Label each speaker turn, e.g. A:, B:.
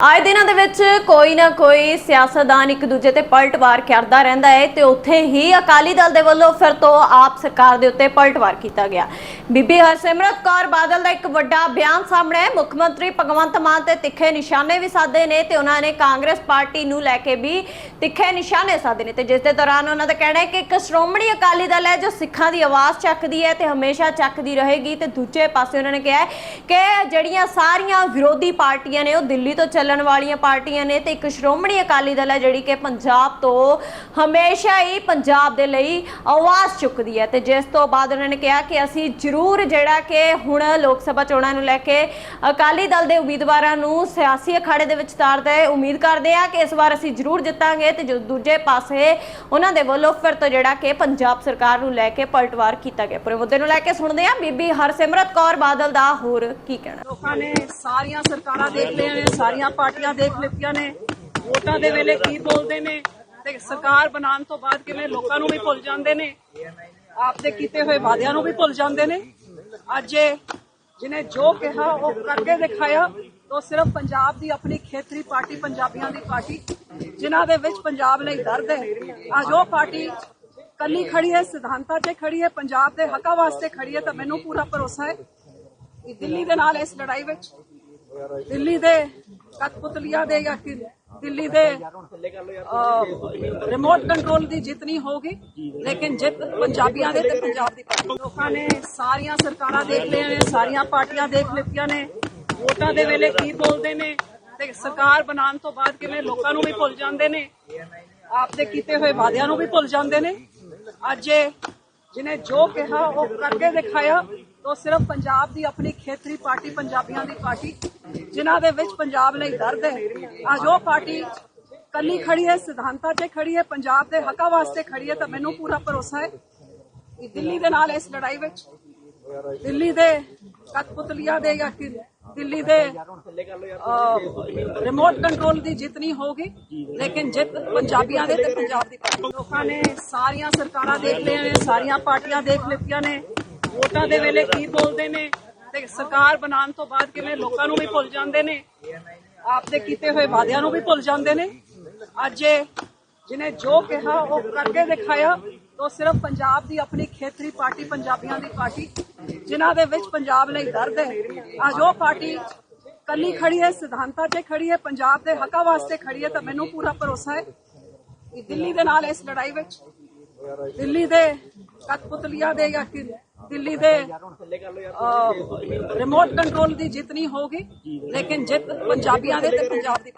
A: ਆਏ ਦਿਨਾਂ ਦੇ ਵਿੱਚ ਕੋਈ ਨਾ ਕੋਈ ਸਿਆਸਤਦਾਨ ਇੱਕ ਦੂਜੇ ਤੇ ਪਲਟਵਾਰ ਕਰਦਾ ਰਹਿੰਦਾ ਹੈ ਤੇ ਉੱਥੇ ਹੀ ਅਕਾਲੀ ਦਲ ਦੇ ਵੱਲੋਂ ਫਿਰ ਤੋਂ ਆਪ ਸਰਕਾਰ ਦੇ ਉੱਤੇ ਪਲਟਵਾਰ ਕੀਤਾ ਗਿਆ। ਬੀਬੀ ਹਰਸਿਮਰਤ ਕੌਰ ਬਾਦਲ ਦਾ ਇੱਕ ਵੱਡਾ ਬਿਆਨ ਸਾਹਮਣੇ ਹੈ ਮੁੱਖ ਮੰਤਰੀ ਭਗਵੰਤ ਮਾਨ ਤੇ ਤਿੱਖੇ ਨਿਸ਼ਾਨੇ ਵੀ ਸਾਧੇ ਨੇ ਤੇ ਉਹਨਾਂ ਨੇ ਕਾਂਗਰਸ ਪਾਰਟੀ ਨੂੰ ਲੈ ਕੇ ਵੀ ਤਿੱਖੇ ਨਿਸ਼ਾਨੇ ਸਾਧੇ ਨੇ ਤੇ ਜਿਸ ਦੇ ਦੌਰਾਨ ਉਹਨਾਂ ਦਾ ਕਹਿਣਾ ਹੈ ਕਿ ਇੱਕ ਸ਼੍ਰੋਮਣੀ ਅਕਾਲੀ ਦਲ ਹੈ ਜੋ ਸਿੱਖਾਂ ਦੀ ਆਵਾਜ਼ ਚੱਕਦੀ ਹੈ ਤੇ ਹਮੇਸ਼ਾ ਚੱਕਦੀ ਰਹੇਗੀ ਤੇ ਦੂਜੇ ਪਾਸੇ ਉਹਨਾਂ ਨੇ ਕਿਹਾ ਕਿ ਜਿਹੜੀਆਂ ਸਾਰੀਆਂ ਵਿਰੋਧੀ ਪਾਰਟੀਆਂ ਨੇ ਉਹ ਦਿੱਲੀ ਤੋਂ ਚੱਲਣ ਵਾਲੀਆਂ ਪਾਰਟੀਆਂ ਨੇ ਤੇ ਇੱਕ ਸ਼੍ਰੋਮਣੀ ਅਕਾਲੀ ਦਲ ਹੈ ਜਿਹੜੀ ਕਿ ਪੰਜਾਬ ਤੋਂ ਹਮੇਸ਼ਾ ਹੀ ਪੰਜਾਬ ਦੇ ਲਈ ਆਵਾਜ਼ ਚੁੱਕਦੀ ਹੈ ਤੇ ਜਿਸ ਤੋਂ ਬਾਅਦ ਉਹਨਾਂ ਨੇ ਕਿਹਾ ਕਿ ਅਸੀਂ ਜ਼ਰੂਰ ਜਿਹੜਾ ਕਿ ਹੁਣ ਲੋਕ ਸਭਾ ਚੋਣਾਂ ਨੂੰ ਲੈ ਕੇ ਅਕਾਲੀ ਦਲ ਦੇ ਉਮੀਦਵਾਰਾਂ ਨੂੰ ਸਿਆਸੀ ਅਖਾੜੇ ਦੇ ਵਿੱਚ ਤਾਰਦੇ ਉਮੀਦ ਕਰਦੇ ਆ ਕਿ ਇਸ ਵਾਰ ਅਸੀਂ ਜ਼ਰੂਰ ਜਿੱਤਾਂਗੇ ਤੇ ਜੋ ਦੂਜੇ ਪਾਸੇ ਉਹਨਾਂ ਦੇ ਵੱਲੋਂ ਫਿਰ ਤੋਂ ਜਿਹੜਾ ਕਿ ਪੰਜਾਬ ਸਰਕਾਰ ਨੂੰ ਲੈ ਕੇ ਪਲਟਵਾਰ ਕੀਤਾ ਗਿਆ। ਪੂਰੇ ਮੁੱਦੇ ਨੂੰ ਲੈ ਕੇ ਸੁਣਦੇ ਆ ਬੀਬੀ ਹਰਸਿਮਰਤ ਕੌਰ ਬਾਦਲ ਦਾ ਹੋਰ ਕੀ ਕਹਿਣਾ।
B: ਲੋਕਾਂ ਨੇ ਸਾਰੀਆਂ ਸਰਕਾਰਾਂ ਦੇਖ ਲਈਆਂ ਨੇ, ਸਾਰੀਆਂ ਪਾਰਟੀਆਂ ਦੇਖ ਲਿੱਤੀਆਂ ਨੇ, ਵੋਟਾਂ ਦੇ ਵੇਲੇ ਕੀ ਬੋਲਦੇ ਨੇ ਤੇ ਸਰਕਾਰ ਬਣਾਉਣ ਤੋਂ ਬਾਅਦ ਕਿਵੇਂ ਲੋਕਾਂ ਨੂੰ ਵੀ ਭੁੱਲ ਜਾਂਦੇ ਨੇ, ਆਪਦੇ ਕੀਤੇ ਹੋਏ ਵਾਅਦਿਆਂ ਨੂੰ ਵੀ ਭੁੱਲ ਜਾਂਦੇ ਨੇ। ਅੱਜ ਇਹ ਜਿਹਨੇ ਜੋ ਕਿਹਾ, ਉਹ ਕਰਕੇ ਦਿਖਾਇਆ, ਉਹ ਸਿਰਫ ਪੰਜਾਬ ਦੀ ਆਪਣੀ ਖੇਤਰੀ ਪਾਰਟੀ, ਪੰਜਾਬੀਆਂ ਦੀ ਪਾਰਟੀ, ਜਿਨ੍ਹਾਂ ਦੇ ਵਿੱਚ ਪੰਜਾਬ ਲਈ ਦਰਦ ਹੈ। ਅੱਜ ਉਹ ਪਾਰਟੀ ਕੱਲੀ ਖੜੀ ਹੈ, ਸਿਧਾਂਤਾਂ 'ਤੇ ਖੜੀ ਹੈ, ਪੰਜਾਬ ਦੇ ਹੱਕਾਂ ਵਾਸਤੇ ਖੜੀ ਹੈ, ਤਾਂ ਮੈਨੂੰ ਪੂਰਾ ਭਰੋਸਾ ਹੈ ਕਿ ਦਿੱਲੀ ਦੇ ਨਾਲ ਇਸ ਲੜਾਈ ਵਿੱਚ ਦਿੱਲੀ ਦੇ ਕਠਪੁਤਲੀਆਂ ਦੇ ਜਾਂ ਕਿ ਦਿੱਲੀ ਦੇ ਰਿਮੋਟ ਕੰਟਰੋਲ ਦੀ ਜਿੱਤ ਨਹੀਂ ਹੋਗੀ ਲੇਕਿਨ ਜਿੱਤ ਪੰਜਾਬੀਆਂ ਦੇ ਤੇ ਪੰਜਾਬ ਦੀ ਪਾਰਟੀ ਲੋਕਾਂ ਨੇ ਸਾਰੀਆਂ ਸਰਕਾਰਾਂ ਦੇਖ ਲਈਆਂ ਨੇ, ਸਾਰੀਆਂ ਪਾਰਟੀਆਂ ਦੇਖ ਲਿੱਤੀਆਂ ਨੇ, ਵੋਟਾਂ ਦੇ ਵੇਲੇ ਕੀ ਬੋਲਦੇ ਨੇ ਤੇ ਸਰਕਾਰ ਬਣਾਉਣ ਤੋਂ ਬਾਅਦ ਕਿਵੇਂ ਲੋਕਾਂ ਨੂੰ ਵੀ ਭੁੱਲ ਜਾਂਦੇ ਨੇ, ਆਪਦੇ ਕੀਤੇ ਹੋਏ ਵਾਅਦਿਆਂ ਨੂੰ ਵੀ ਭੁੱਲ ਜਾਂਦੇ ਨੇ। ਅੱਜ ਜਿਹਨੇ ਜੋ ਕਿਹਾ, ਉਹ ਕਰਕੇ ਦਿਖਾਇਆ ਉਹ ਸਿਰਫ ਪੰਜਾਬ ਦੀ ਆਪਣੀ ਖੇਤਰੀ ਪਾਰਟੀ, ਪੰਜਾਬੀਆਂ ਦੀ ਪਾਰਟੀ, ਜਿਨ੍ਹਾਂ ਦੇ ਵਿੱਚ ਪੰਜਾਬ ਲਈ ਦਰਦ ਹੈ। ਅੱਜ ਉਹ ਪਾਰਟੀ ਕੱਲੀ ਖੜੀ ਹੈ, ਸਿਧਾਂਤਾਂ 'ਤੇ ਖੜੀ ਹੈ, ਪੰਜਾਬ ਦੇ ਹੱਕਾਂ ਵਾਸਤੇ ਖੜੀ ਹੈ, ਤਾਂ ਮੈਨੂੰ ਪੂਰਾ ਭਰੋਸਾ ਹੈ ਕਿ ਦਿੱਲੀ ਦੇ ਨਾਲ ਇਸ ਲੜਾਈ ਵਿੱਚ, ਦਿੱਲੀ ਦੇ ਕਤਪੁਤਲੀਆਂ ਦੇ ਜਾਂ ਦਿੱਲੀ ਦੇ ਰਿਮੋਟ ਕੰਟਰੋਲ ਦੀ ਜਿੱਤ ਨਹੀਂ ਹੋਗੀ ਲੇਕਿਨ ਜਿੱਤ ਪੰਜਾਬੀਆਂ ਦੇ ਤੇ ਪੰਜਾਬ ਦੀ ਪਾਰਟੀ ਲੋਕਾਂ ਨੇ ਸਾਰੀਆਂ ਸਰਕਾਰਾਂ ਦੇਖ ਲਈਆਂ ਨੇ, ਸਾਰੀਆਂ ਪਾਰਟੀਆਂ ਦੇਖ ਲਿੱਤੀਆਂ ਨੇ। ਵੋਟਾਂ ਦੇ ਵੇਲੇ ਕੀ ਬੋਲਦੇ ਨੇ ਤੇ ਸਰਕਾਰ ਬਣਾਉਣ ਤੋਂ ਬਾਅਦ ਕਿਵੇਂ ਲੋਕਾਂ ਨੂੰ ਵੀ ਭੁੱਲ ਜਾਂਦੇ ਨੇ ਆਪ ਦੇ ਕੀਤੇ ਹੋਏ ਵਾਅਦਿਆਂ ਨੂੰ ਵੀ ਭੁੱਲ ਜਾਂਦੇ ਨੇ। ਅੱਜ ਇਹ ਜਿਹਨੇ ਜੋ ਕਿਹਾ, ਉਹ ਕਰਕੇ ਦਿਖਾਇਆ ਉਹ ਸਿਰਫ ਪੰਜਾਬ ਦੀ ਆਪਣੀ ਖੇਤਰੀ ਪਾਰਟੀ, ਪੰਜਾਬੀਆਂ ਦੀ ਪਾਰਟੀ, ਜਿਨ੍ਹਾਂ ਦੇ ਵਿੱਚ ਪੰਜਾਬ ਲਈ ਦਰਦ ਹੈ। ਅੱਜ ਉਹ ਪਾਰਟੀ ਕੱਲੀ ਖੜੀ ਹੈ, ਸਿਧਾਂਤਾਂ 'ਤੇ ਖੜੀ ਹੈ, ਪੰਜਾਬ ਦੇ ਹੱਕਾਂ ਵਾਸਤੇ ਖੜੀ ਹੈ ਤਾਂ ਮੈਨੂੰ ਪੂਰਾ ਭਰੋਸਾ ਹੈ ਕਿ ਦਿੱਲੀ ਦੇ ਨਾਲ ਇਸ ਲੜਾਈ ਵਿੱਚ ਦਿੱਲੀ ਦੇ ਕਠਪੁਤਲੀਆਂ ਦੇ ਜਾਂ ਦਿੱਲੀ ਦੇ ਰਿਮੋਟ ਕੰਟਰੋਲ ਦੀ ਜਿੱਤ ਨਹੀਂ ਹੋਗੀ ਲੇਕਿਨ ਜਿੱਤ ਪੰਜਾਬੀਆਂ ਦੇ ਤੇ ਪੰਜਾਬ ਦੀ।